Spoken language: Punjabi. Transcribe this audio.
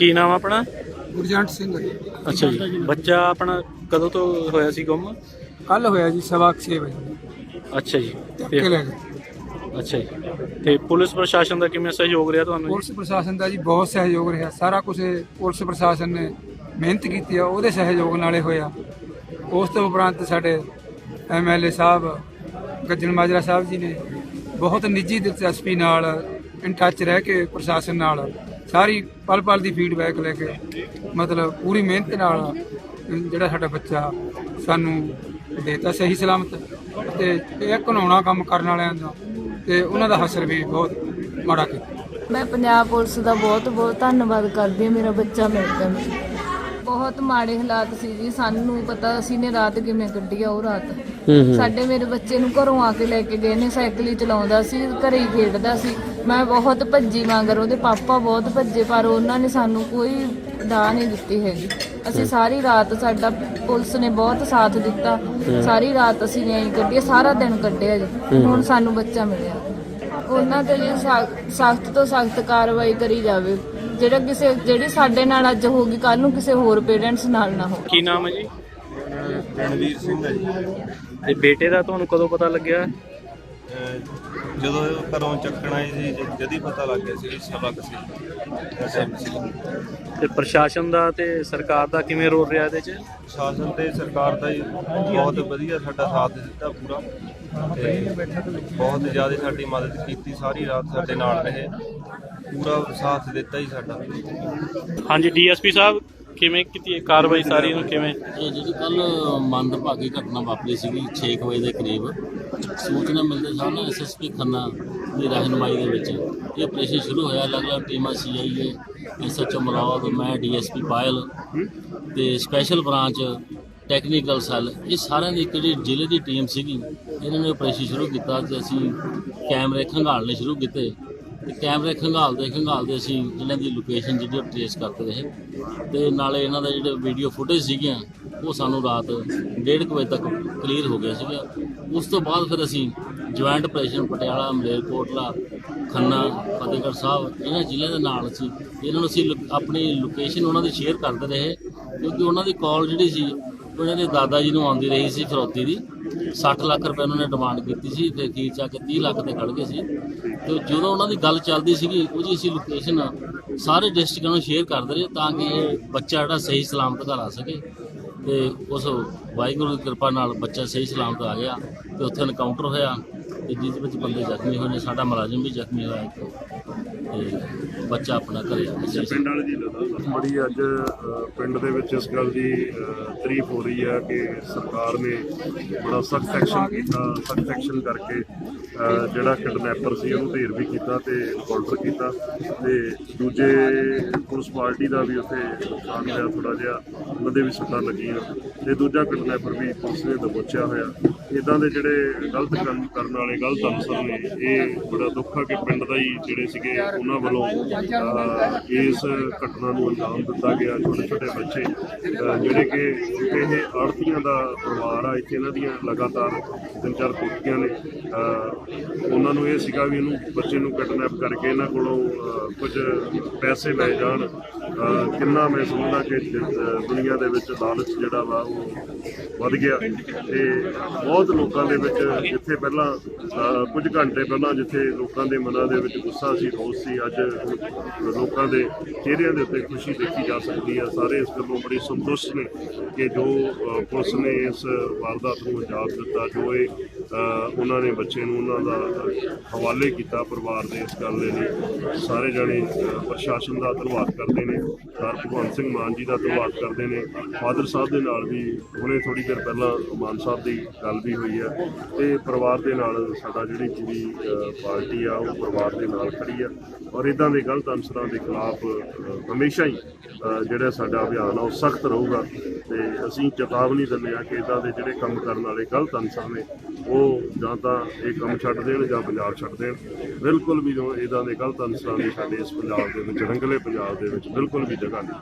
ਕੀ ਨਾਮ ਆਪਣਾ? ਗੁਰਜੰਟ ਸਿੰਘ ਅੱਛਾ ਜੀ। ਬੱਚਾ ਆਪਣਾ ਕਦੋਂ ਤੋਂ ਹੋਇਆ ਸੀ ਗੁੰਮ? ਕੱਲ ਹੋਇਆ ਜੀ ਸਵਾ 6 ਵਜੇ। ਅੱਛਾ ਜੀ। ਚੱਕ ਤੇ ਕੇ ਲੈ ਗਏ। ਅੱਛਾ ਜੀ। ਤੇ ਪੁਲਿਸ ਪ੍ਰਸ਼ਾਸਨ ਦਾ ਕਿਵੇਂ ਸਹਿਯੋਗ ਰਿਹਾ ਤੁਹਾਨੂੰ ਜੀ? ਪੁਲਿਸ ਪ੍ਰਸ਼ਾਸਨ ਦਾ ਜੀ ਬਹੁਤ ਸਹਿਯੋਗ ਰਿਹਾ। ਸਾਰਾ ਕੁਝ ਪੁਲਿਸ ਪ੍ਰਸ਼ਾਸਨ ਨੇ ਮਿਹਨਤ ਕੀਤੀ ਆ ਉਹਦੇ ਸਹਿਯੋਗ ਨਾਲੇ ਹੋਇਆ। ਉਸ ਤੋਂ ਉਪਰੰਤ ਸਾਡੇ ਐਮਐਲਏ ਸਾਹਿਬ ਗੱਜਣ ਮਾਜਰਾ ਸਾਹਿਬ ਜੀ ਨੇ ਬਹੁਤ ਨਿੱਜੀ ਦਿਲਚਸਪੀ ਨਾਲ ਇਨ ਟੱਚ ਰਹਿ ਕੇ ਪ੍ਰਸ਼ਾਸਨ ਨਾਲ ਸਾਰੀ ਪਲ ਪਲ ਦੀ ਫੀਡਬੈਕ ਲੈ ਕੇ, ਮਤਲਬ ਪੂਰੀ ਮਿਹਨਤ ਨਾਲ ਜਿਹੜਾ ਸਾਡਾ ਬੱਚਾ ਸਾਨੂੰ ਦੇਤਾ ਸਹੀ ਸਲਾਮਤ ਤੇ ਇਹ ਘਨਾਉਣਾ ਕੰਮ ਕਰਨ ਵਾਲਿਆਂ ਦਾ ਤੇ ਉਹਨਾਂ ਦਾ ਹਸਰ ਵੀ ਬਹੁਤ ਮਾੜਾ ਕੀਤਾ। ਮੈਂ ਪੰਜਾਬ ਪੁਲਿਸ ਦਾ ਬਹੁਤ ਬਹੁਤ ਧੰਨਵਾਦ ਕਰਦੀ ਹਾਂ ਮੇਰਾ ਬੱਚਾ ਮਿਲ ਗਿਆ ਬਹੁਤ ਮਾੜੇ ਹਾਲਾਤ ਸੀ ਜੀ। ਸਾਨੂੰ ਪਤਾ ਅਸੀਂ ਨੇ ਰਾਤ ਕਿਵੇਂ ਕੱਢੀ ਆ ਉਹ ਰਾਤ। ਸਾਡੇ ਮੇਰੇ ਬੱਚੇ ਨੂੰ ਘਰੋਂ ਆ ਕੇ ਲੈ ਕੇ ਗਏ ਨੇ ਸਾਈਕਲ ਹੀ ਚਲਾਉਂਦਾ ਸੀ ਘਰੇ ਹੀ ਖੇਡਦਾ ਸੀ। ਮੈਂ ਬਹੁਤ ਭੱਜੀ ਮਗਰ ਉਹਦੇ ਪਾਪਾ ਬਹੁਤ ਭੱਜੇ ਪਰ ਉਹਨਾਂ ਨੇ ਸਾਨੂੰ ਕੋਈ ਦਾ ਨਹੀਂ ਦਿੱਤੀ ਹੈਗੀ। ਅਸੀਂ ਸਾਰੀ ਰਾਤ ਸਾਡਾ ਪੁਲਿਸ ਨੇ ਬਹੁਤ ਸਾਥ ਦਿੱਤਾ। ਸਾਰੀ ਰਾਤ ਅਸੀਂ ਨੇ ਐਂ ਕੱਢੀ ਸਾਰਾ ਦਿਨ ਕੱਢਿਆ ਜੀ। ਹੁਣ ਸਾਨੂੰ ਬੱਚਾ ਮਿਲਿਆ। ਉਹਨਾਂ ਤੇ ਜੀ ਸਖਤ ਤੋਂ ਸਖਤ ਕਾਰਵਾਈ ਕਰੀ ਜਾਵੇ। ਜਿਹੜਾ ਕਿਸੇ ਜਿਹੜੀ ਸਾਡੇ ਨਾਲ ਅੱਜ ਹੋਗੀ ਕੱਲ ਨੂੰ ਕਿਸੇ ਹੋਰ ਪੇਰੈਂਟਸ ਨਾਲ ਨਾ ਹੋ ਕੀ ਨਾਮ ਹੈ ਜੀ? ਰਣਵੀਰ ਸਿੰਘ ਹੈ ਜੀ। ਤੇ ਬੇਟੇ ਦਾ ਤੁਹਾਨੂੰ ਕਦੋਂ ਪਤਾ ਲੱਗਿਆ? ਅਹ ਜਦੋਂ ਇਹ ਘਰੋਂ ਚੱਕਣ ਆਏ ਸੀ ਜ- ਜਦ ਹੀ ਪਤਾ ਲੱਗ ਗਿਆ ਸੀ ਸਬਕ ਸੀ ਤੇ ਪ੍ਰਸ਼ਾਸਨ ਦਾ ਤੇ ਸਰਕਾਰ ਦਾ ਕਿਵੇਂ ਰੋਲ ਰਿਹਾ ਇਹਦੇ 'ਚ? ਸ਼ਾਸਨ ਤੇ ਸਰਕਾਰ ਦਾ ਹੀ ਬਹੁਤ ਵਧੀਆ ਸਾਡਾ ਸਾਥ ਦਿੱਤਾ ਪੂਰਾ। ਤੇ ਬਹੁਤ ਜ਼ਿਆਦਾ ਸਾਡੀ ਮਦਦ ਕੀਤੀ ਸਾਰੀ ਰਾਤ ਸਾਡੇ ਨਾਲ ਰਹੇ। ਪੂਰਾ ਸਾਥ ਦਿੱਤਾ ਹੀ ਸਾਡਾ। ਹਾਂਜੀ ਡੀਐਸਪੀ ਸਾਹਿਬ ਕਿਵੇਂ ਕੀਤੀ ਇਹ ਕਾਰਵਾਈ ਸਾਰੀ ਨੂੰ ਕਿਵੇਂ? ਇਹ ਜਿਹੜੀ ਕੱਲ ਮੰਦਭਾਗੀ ਘਟਨਾ ਵਾਪਰੀ ਸੀਗੀ 6 ਵਜੇ ਦੇ ਕਰੀਬ। ਸੂਚਨਾ ਮਿਲਦੇ ਸਾਰ ਨਾ ਐਸਐਸਪੀ ਖੰਨਾ ਦੀ ਰਹਿਨਮਾਈ ਦੇ ਵਿੱਚ ਇਹ ਆਪਰੇਸ਼ਨ ਸ਼ੁਰੂ ਹੋਇਆ। ਅਲੱਗ-ਅਲੱਗ ਟੀਮਾਂ ਸੀਆਈਏ ਐਸਐਚਓ ਮਲੌਦ ਮੈਂ ਡੀਐਸਪੀ ਪਾਇਲ ਤੇ ਸਪੈਸ਼ਲ ਬ੍ਰਾਂਚ ਟੈਕਨੀਕਲ ਸੈੱਲ। ਇਹ ਸਾਰਿਆਂ ਦੀ ਇੱਕ ਜਿਹੜੀ ਜ਼ਿਲ੍ਹੇ ਦੀ ਟੀਮ ਸੀਗੀ ਇਹਨਾਂ ਨੇ ਆਪਰੇਸ਼ਨ ਸ਼ੁਰੂ ਕੀਤਾ ਤੇ ਅਸੀਂ ਕੈਮਰੇ ਖੰਗਾਲਣੇ ਸ਼ੁਰੂ ਕੀਤੇ। ਤੇ ਕੈਮਰੇ ਖੰਗਾਲਦੇ ਖੰਗਾਲਦੇ ਅਸੀਂ ਇਹਨਾਂ ਦੀ ਲੋਕੇਸ਼ਨ ਜਿਹੜੀ ਉਹ ਟ੍ਰੇਸ ਕਰਦੇ ਰਹੇ। ਤੇ ਨਾਲੇ ਇਹਨਾਂ ਦਾ ਜਿਹੜੇ ਵੀਡੀਓ ਫੁਟੇਜ ਸੀਗੀਆਂ, ਉਹ ਸਾਨੂੰ ਰਾਤ 1:30 ਵਜੇ ਤੱਕ ਕਲੀਅਰ ਹੋ ਗਿਆ ਸੀਗਾ। ਉਸ ਤੋਂ ਬਾਅਦ ਫਿਰ ਅਸੀਂ ਜੁਆਇੰਟ ਆਪਰੇਸ਼ਨ ਪਟਿਆਲਾ ਮਲੇਰਕੋਟਲਾ ਖੰਨਾ, ਫਤਿਹਗੜ੍ਹ ਸਾਹਿਬ, ਇਹਨਾਂ ਜ਼ਿਲ੍ਹਿਆਂ ਦੇ ਨਾਲ ਸੀ ਇਹਨਾਂ ਨੂੰ ਅਸੀਂ ਲੋ- ਆਪਣੀ ਲੋਕੇਸ਼ਨ ਉਹਨਾਂ ਦੀ ਸ਼ੇਅਰ ਕਰਦੇ ਰਹੇ। ਕਿਉਂਕਿ ਉਹਨਾਂ ਦੀ ਕਾਲ ਜਿਹੜੀ ਸੀ ਉਹਨਾਂ ਦੇ ਦਾਦਾ ਜੀ ਨੂੰ ਆਉਂਦੀ ਰਹੀ ਸੀ ਫਿਰੌਤੀ ਦੀ। 60 ਲੱਖ ਰੁਪਏ ਉਹਨਾਂ ਨੇ ਡਿਮਾਂਡ ਕੀਤੀ ਸੀ ਤੇ ਅਖੀਰ ਚ ਆ ਕੇ 30 ਲੱਖ ਤੇ ਖੜ ਗਏ ਸੀ। ਤੇ ਜਦੋਂ ਉਹਨਾਂ ਦੀ ਗੱਲ ਚੱਲਦੀ ਸੀਗੀ ਉਹਦੀ ਅਸੀਂ ਲੋਕੇਸ਼ਨ ਸਾਰੇ ਡਿਸਟ੍ਰਿਕਟਾਂ ਨੂੰ ਸ਼ੇਅਰ ਕਰਦੇ ਰਹੇ ਤਾਂ ਕਿ ਬੱਚਾ ਜਿਹੜਾ ਸਹੀ ਸਲਾਮਤ ਘਰ ਆ ਸਕੇ। ਤੇ ਉਸ ਵਾਹਿਗੁਰੂ ਦੀ ਕਿਰਪਾ ਨਾਲ ਬੱਚਾ ਸਹੀ ਸਲਾਮਤ ਆ ਗਿਆ ਤੇ ਉੱਥੇ ਐਨਕਾਊਂਟਰ ਹੋਇਆ ਤੇ ਜਿਸ ਵਿੱਚ ਬੰਦੇ ਜ਼ਖਮੀ ਹੋਏ ਨੇ, ਸਾਡਾ ਮੁਲਾਜ਼ਮ ਵੀ ਜ਼ਖਮੀ ਹੋਇਆ ਇੱਕ। ਤੇ ਬੱਚਾ ਆਪਣਾ ਘਰੇ ਆ। ਗਿਆ ਸਹੀ ਬੜੀ ਅੱਜ ਪਿੰਡ ਦੇ ਵਿੱਚ ਇਸ ਗੱਲ ਦੀ ਤਾਰੀਫ ਹੋ ਰਹੀ ਹੈ ਕਿ ਸਰਕਾਰ ਨੇ ਬੜਾ ਸਖਤ ਐਕਸ਼ਨ ਕੀਤਾ ਸਖਤ ਐਕਸ਼ਨ ਕਰਕੇ ਜਿਹੜਾ ਕਿਡਨੈਪਰ ਸੀ ਉਹਨੂੰ ਢੇਰ ਵੀ ਕੀਤਾ ਤੇ ਕਾਊਂਟਰ ਕੀਤਾ ਤੇ ਦੂਜੇ ਪੁਲਿਸ ਪਾਰਟੀ ਦਾ ਵੀ ਉੱਥੇ ਨੁਕਸਾਨ ਹੋਇਆ ਥੋੜਾ ਜਿਹਾ ਉਹਨਾਂ ਦੇ ਵੀ ਸੱਟਾਂ ਲੱਗੀਆਂ ਤੇ ਦੂਜਾ ਕਿਡਨੈਪਰ ਵੀ ਪੁਲਿਸ ਨੇ ਦਬੋਚਿਆ ਹੋਇਆ। ਇਦਾਂ ਦੇ ਜਿਹੜੇ ਗਲਤ ਕੰਮ ਕਰਨ ਵਾਲੇ ਗਲਤ ਅਨਸਰ ਨੇ ਇਹ ਬੜਾ ਦੁੱਖ ਆ ਕਿ ਪਿੰਡ ਦਾ ਹੀ ਜਿਹੜੇ ਸੀਗੇ ਉਹਨਾਂ ਵੱਲੋਂ ਇਸ ਘਟਨਾ ਨੂੰ ਅੰਜਾਮ ਦਿੱਤਾ ਗਿਆ, ਛੋਟੇ ਛੋਟੇ ਬੱਚੇ ਜਿਹੜੇ ਕਿ ਇਹ ਆੜਤੀਆਂ ਦਾ ਪਰਿਵਾਰ ਆ, ਇੱਥੇ ਇਹਨਾਂ ਦੀਆਂ ਲਗਾਤਾਰ ਤਿੰਨ ਚਾਰ ਕੁੱਤੀਆਂ ਨੇ। ਉਹਨਾਂ ਨੂੰ ਇਹ ਸੀਗਾ ਵੀ ਇਹਨੂੰ ਬੱਚੇ ਨੂੰ ਕਿਡਨੈਪ ਕਰਕੇ ਇਹਨਾਂ ਕੋਲੋਂ ਕੁਝ ਪੈਸੇ ਲੈ ਜਾਣ। ਕਿੰਨਾ ਮੈਂ ਸਮਝਦਾ ਕਿ ਜ- ਦੁਨੀਆ ਦੇ ਵਿੱਚ ਲਾਲਚ ਜਿਹੜਾ ਵਾ ਉਹ ਵੱਧ ਗਿਆ। ਤੇ ਬਹੁਤ ਲੋਕਾਂ ਦੇ ਵਿੱਚ ਜਿੱਥੇ ਪਹਿਲਾਂ ਕੁਝ ਘੰਟੇ ਪਹਿਲਾਂ ਜਿੱਥੇ ਲੋਕਾਂ ਦੇ ਮਨਾਂ ਦੇ ਵਿੱਚ ਗੁੱਸਾ ਸੀ, ਰੋਸ ਸੀ, ਅੱਜ ਲੋਕਾਂ ਦੇ ਚਿਹਰਿਆਂ ਦੇ ਉੱਤੇ ਖੁਸ਼ੀ ਦੇਖੀ ਜਾ ਸਕਦੀ ਹੈ। ਸਾਰੇ ਇਸ ਗੱਲੋਂ ਬੜੀ ਸੰਤੁਸ਼ਟ ਨੇ ਕਿ ਜੋ ਪੁਲਿਸ ਨੇ ਇਸ ਵਾਰਦਾਤ ਨੂੰ ਅੰਜਾਮ ਦਿੱਤਾ, ਜੋ ਇਹ ਉਹਨਾਂ ਨੇ ਬੱਚੇ ਨੂੰ ਉਹਨਾਂ ਦਾ ਹਵਾਲੇ ਕੀਤਾ ਪਰਿਵਾਰ ਦੇ ਇਸ ਗੱਲ ਦੇ ਲਈ। ਸਾਰੇ ਜਣੇ ਪ੍ਰਸ਼ਾਸਨ ਦਾ ਧੰਨਵਾਦ ਕਰਦੇ ਨੇ। ਸਰ ਭਗਵੰਤ ਸਿੰਘ ਮਾਨ ਜੀ ਦਾ ਧੰਨਵਾਦ ਕਰਦੇ ਨੇ। ਫਾਦਰ ਸਾਹਿਬ ਦੇ ਨਾਲ ਵੀ ਹੁਣੇ ਥੋੜੀ ਦੇਰ ਪਹਿਲਾਂ ਮਾਨ ਸਾਹਿਬ ਦੀ ਗੱਲ ਵੀ ਹੋਈ ਹੈ ਤੇ ਪਰਿਵਾਰ ਦੇ ਨਾਲ ਸਾਡਾ ਜਿਹੜੀ ਪੂਰੀ ਪਾਰਟੀ ਆ, ਉਹ ਪਰਿਵਾਰ ਦੇ ਨਾਲ ਖੜੀ ਆ। ਔਰ ਇਦਾਂ ਦੇ ਗਲਤ ਅਨਸਰਾਂ ਦੇ ਖਿਲਾਫ ਹਮੇਸ਼ਾ ਹੀ ਜਿਹੜਾ ਸਾਡਾ ਅਭਿਆਨ ਆ, ਉਹ ਸਖਤ ਰਹੂਗਾ। ਤੇ ਅਸੀਂ ਚੇਤਾਵਨੀ ਦਿੰਦੇ ਆ ਕਿ ਇਦਾਂ ਦੇ ਜਿਹੜੇ ਕੰਮ ਕਰਨ ਵਾਲੇ ਗਲਤ ਅਨਸਰ ਨੇ, ਉਹ ਜਾਂ ਤਾਂ ਇਹ ਕੰਮ ਛੱਡ ਦੇਣ ਜਾਂ ਪੰਜਾਬ ਛੱਡ ਦੇਣ। ਬਿਲਕੁਲ ਵੀ ਜੋ ਇਦਾਂ ਦੇ ਗਲਤ ਅਨਸਰਾਂ ਦੀ ਸਾਡੇ ਇਸ ਪੰਜਾਬ ਦੇ ਵਿੱਚ, ਰੰਗਲੇ ਪੰਜਾਬ ਦੇ ਵਿੱਚ ਬਿਲਕੁਲ ਵੀ ਜਗ੍ਹਾ ਨਹੀਂ।